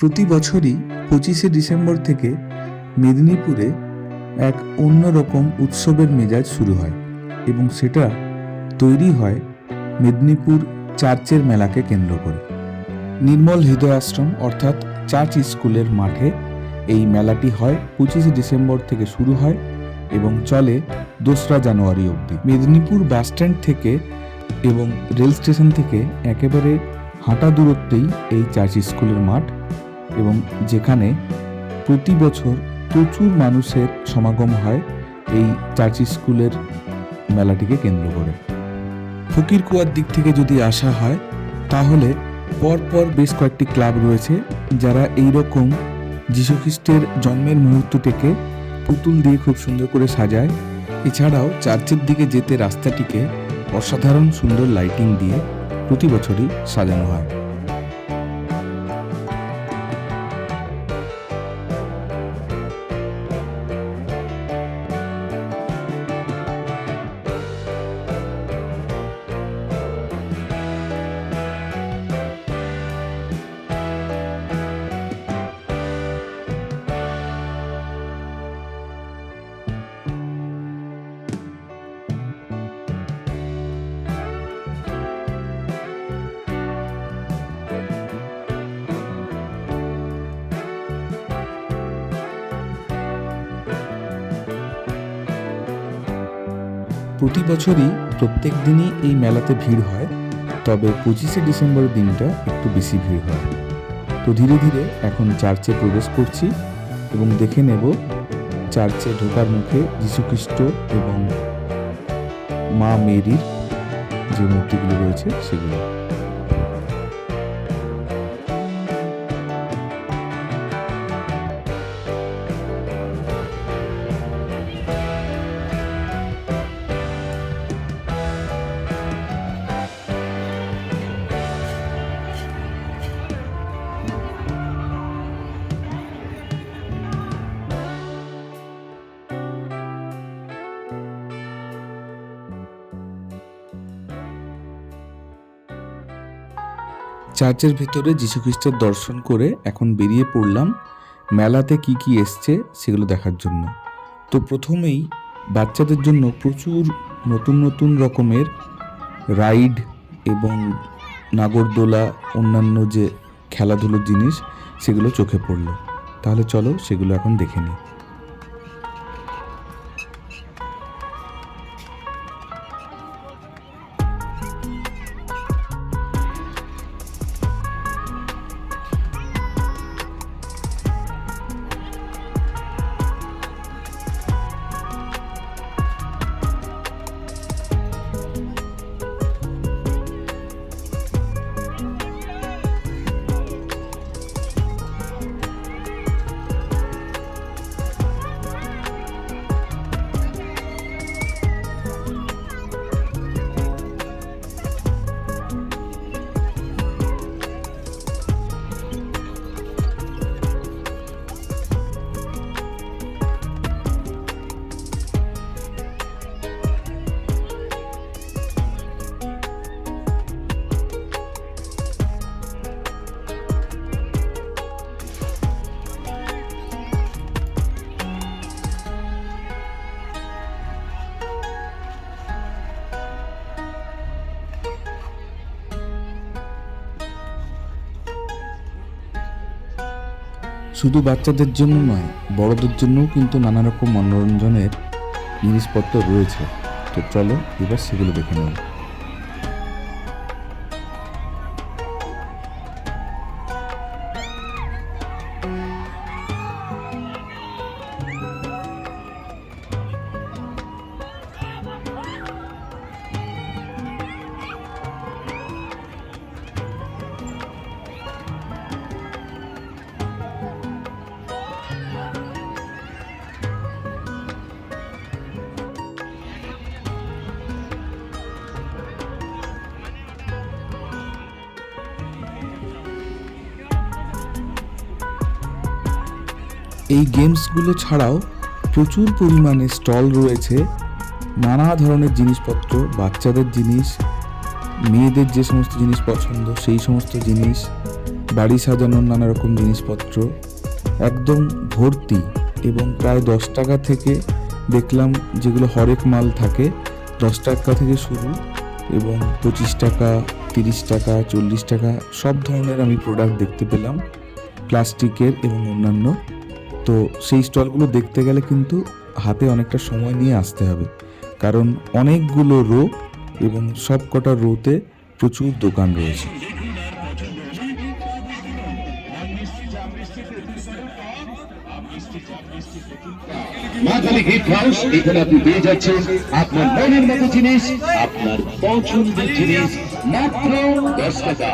প্রতি বছরই পঁচিশে ডিসেম্বর থেকে মেদিনীপুরে এক অন্যরকম উৎসবের মেজাজ শুরু হয় এবং সেটা তৈরি হয় মেদিনীপুর চার্চের মেলাকে কেন্দ্র করে। নির্মল হৃদয় আশ্রম অর্থাৎ চার্চ স্কুলের মাঠে এই মেলাটি হয় পঁচিশে ডিসেম্বর থেকে শুরু হয় এবং চলে দোসরা জানুয়ারি অবধি। মেদিনীপুর বাসস্ট্যান্ড থেকে এবং রেল স্টেশন থেকে একেবারে হাঁটা দূরত্বেই এই চার্চ স্কুলের মাঠ এবং যেখানে প্রতি বছর প্রচুর মানুষের সমাগম হয় এই চার্চ স্কুলের মেলাটিকে কেন্দ্র করে। ফকির কুয়ার দিক থেকে যদি আসা হয়, তাহলে পরপর বেশ কয়েকটি ক্লাব রয়েছে যারা এই রকম যীশুখ্রিস্টের জন্মের মুহূর্তটিকে পুতুল দিয়ে খুব সুন্দর করে সাজায়। এছাড়াও চার্চের দিকে যেতে রাস্তাটিকে অসাধারণ সুন্দর লাইটিং দিয়ে প্রতি বছরই সাজানো হয়। প্রতি বছরই প্রত্যেক দিনই এই মেলাতে ভিড় হয়, তবে পঁচিশে ডিসেম্বর দিনটা একটু বেশি ভিড় হয়। তো ধীরে ধীরে এখন চার্চে প্রবেশ করছি এবং দেখে নেব চার্চে ঢোকার মুখে যীশুখ্রিস্ট এবং মা মেরির যে মূর্তিগুলো রয়েছে সেগুলো। চার্চের ভেতরে যীশুখ্রিস্টের দর্শন করে এখন বেরিয়ে পড়লাম। মেলাতে কি কি এসছে সেগুলো দেখার জন্য। তো প্রথমেই বাচ্চাদের জন্য প্রচুর নতুন নতুন রকমের রাইড এবং নাগরদোলা, অন্যান্য যে খেলাধুলোর জিনিস, সেগুলো চোখে পড়ল। তাহলে চলো সেগুলো এখন দেখে নিই। শুধু বাচ্চাদের জন্য নয়, বড়দের জন্যও কিন্তু নানা রকম মনোরঞ্জনের জিনিসপত্র রয়েছে। তো চলো এবার সেগুলো দেখে নেব এই গেমসগুলো ছাড়াও প্রচুর পরিমাণে স্টল রয়েছে, নানা ধরনের জিনিসপত্র, বাচ্চাদের জিনিস, মেয়েদের যে সমস্ত জিনিস পছন্দ সেই সমস্ত জিনিস, বাড়ি সাজানোর নানা রকম জিনিসপত্র, একদম ভর্তি এবং প্রায় দশ টাকা থেকে দেখলাম যেগুলো হরেক মাল থাকে, দশ টাকা থেকে শুরু এবং পঁচিশ টাকা, তিরিশ টাকা, চল্লিশ টাকা, সব ধরনের আমি প্রোডাক্ট দেখতে পেলাম, প্লাস্টিকের এবং অন্যান্য। তো সেই স্টলগুলো দেখতে গেলে কিন্তু হাতে অনেকটা সময় নিয়ে আসতে হবে। কারণ অনেকগুলো রো এবং সব কটা রোতে প্রচুর দোকান রয়েছে। মাত্র দশ টাকা।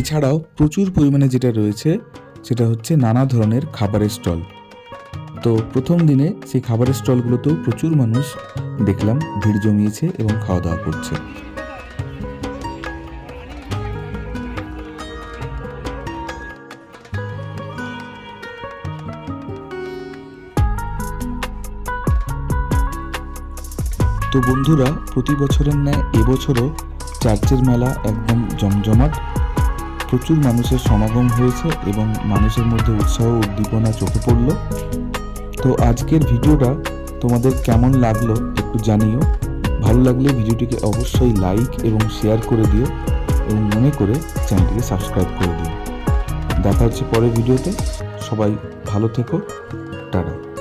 এছাড়াও প্রচুর পরিমাণে যেটা রয়েছে, সেটা হচ্ছে নানা ধরনের খাবারের স্টল। তো প্রথম দিনে সেই খাবারের স্টলগুলোতেও প্রচুর মানুষ দেখলাম, ভিড় জমিয়েছে এবং খাওয়া দাওয়া করছে। তো বন্ধুরা, প্রতি বছরের ন্যায় এবছরও চার্চের মেলা একদম জমজমাট। প্রচুর মানুষের সমাগম হয়েছে এবং মানুষের মধ্যে উৎসাহ উদ্দীপনা চোখে পড়ল। তো আজকের ভিডিওটা তোমাদের কেমন লাগল একটু জানিও। ভালো লাগলে ভিডিওটিকে অবশ্যই লাইক এবং শেয়ার করে দিও এবং মনে করে চ্যানেলটিকে সাবস্ক্রাইব করে দিও। দেখা হচ্ছে পরের ভিডিওতে। সবাই ভালো থেকো। টাটা।